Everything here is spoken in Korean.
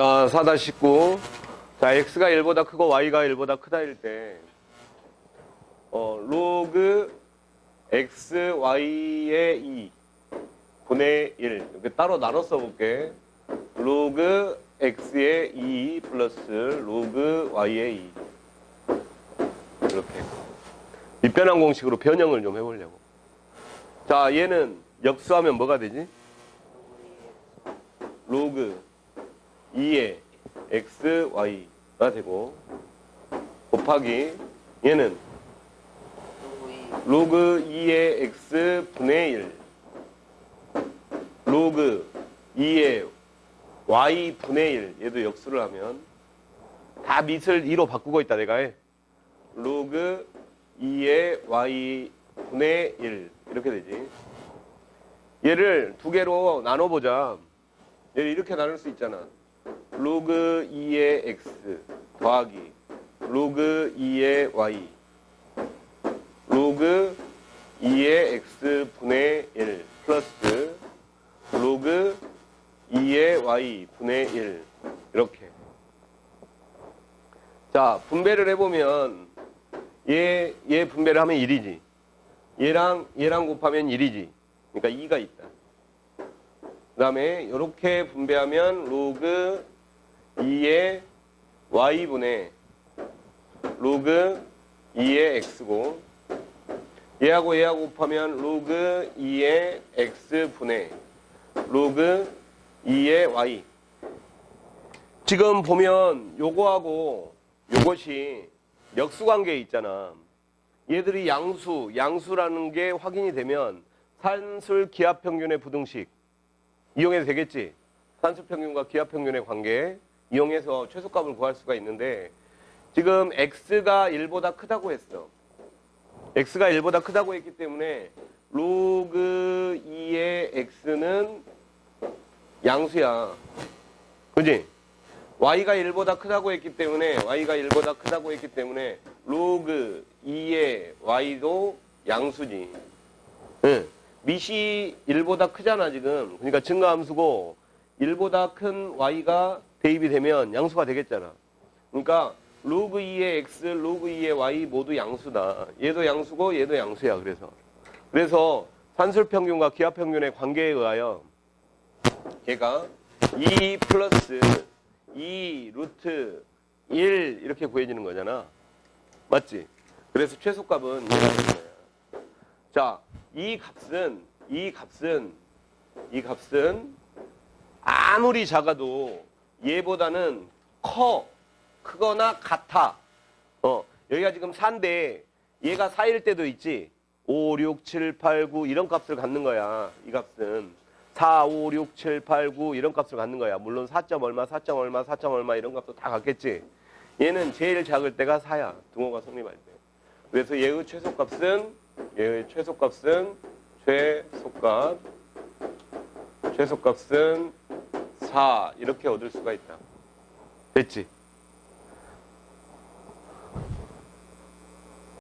자, 4-19. 자, x가 1보다 크고 y가 1보다 크다일 때, 어, 로그 x, y의 2 분의 1. 이렇게 따로 나눠 써볼게. 로그 x의 2 플러스 로그 y의 2. 이렇게. 밑변환 공식으로 변형을 좀 해보려고. 자, 얘는 역수하면 뭐가 되지? 로그 2의 x, y가 되고 곱하기 얘는 로그 2의 x 분의 1 로그 2의 y 분의 1 얘도 역수를 하면 다 밑을 2로 바꾸고 있다 내가. 해. 로그 2의 y 분의 1 이렇게 되지. 얘를 두 개로 나눠보자. 얘를 이렇게 나눌 수 있잖아 로그 2의 x 더하기 로그 2의 y 로그 2의 x 분의 1 플러스 로그 2의 y 분의 1 이렇게. 자 분배를 해보면 얘, 얘 분배를 하면 1이지. 얘랑 얘랑 곱하면 1이지. 그러니까 2가 있다. 그 다음에 이렇게 분배하면 로그 2의 y분의 로그 2의 x고 얘하고 얘하고 곱하면 로그 2의 x분의 로그 2의 y. 지금 보면 요거하고 요것이 역수관계에 있잖아. 얘들이 양수, 양수라는 게 확인이 되면 산술 기하평균의 부등식 이용해도 되겠지? 산술 평균과 기하평균의 관계 이용해서 최소값을 구할 수가 있는데 지금 x가 1보다 크다고 했어. x가 1보다 크다고 했기 때문에 로그 2의 x는 양수야. 그지? y가 1보다 크다고 했기 때문에 y가 1보다 크다고 했기 때문에 로그 2의 y도 양수지. 응. 밑이 1보다 크잖아 지금. 그러니까 증가함수고 1보다 큰 y가 대입이 되면 양수가 되겠잖아. 그러니까 로그 2의 x, 로그 2의 y 모두 양수다. 얘도 양수고 얘도 양수야. 그래서 그래서 산술 평균과 기하 평균의 관계에 의하여 얘가 2 플러스 2 루트 1 이렇게 구해지는 거잖아. 맞지? 그래서 최소값은. 자, 이 값은 이 값은 이 값은 아무리 작아도 얘보다는 커 크거나 같아. 어, 여기가 지금 4인데 얘가 4일 때도 있지. 5, 6, 7, 8, 9 이런 값을 갖는 거야. 이 값은 4, 5, 6, 7, 8, 9 이런 값을 갖는 거야. 물론 4점 얼마, 4점 얼마, 4점 얼마 이런 값도 다 갖겠지. 얘는 제일 작을 때가 4야. 등호가 성립할 때. 그래서 얘의 최소값은 얘의 최소값은 최소값 최소값은 4 이렇게 얻을 수가 있다. 됐지?